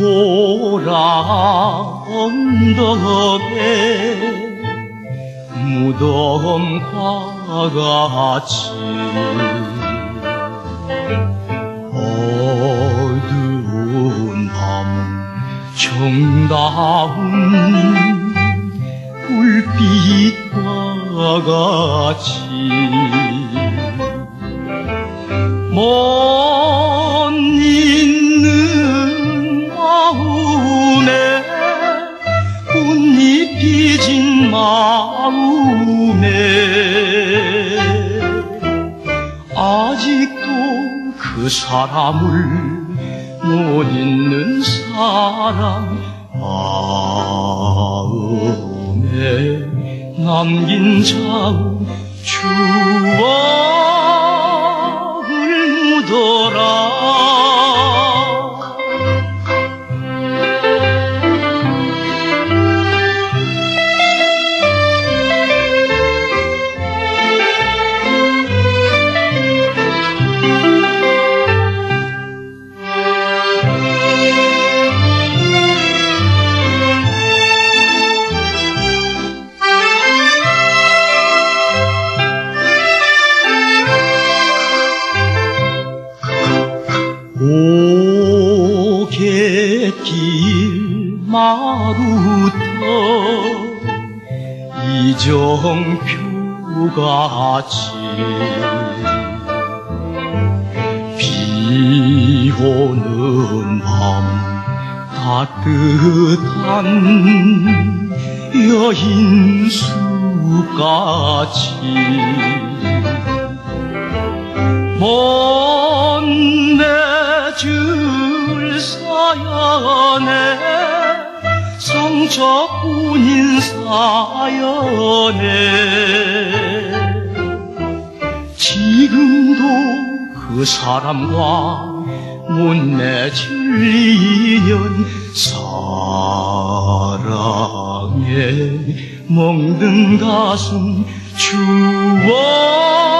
보라 언덕에 무덤과 같이 어두운 밤 정다운 불빛과 같이. 먼 마음에 아직도 그 사람을 못 잊는 사람 마음에 남긴 자우 추억 오갯길 마루터 이정표 같이 비 오는 밤 따뜻한 여인수같이 줄 사연에 상처뿐인 사연에 지금도 그 사람과 못 내줄 인연 사랑에 먹는 가슴 추억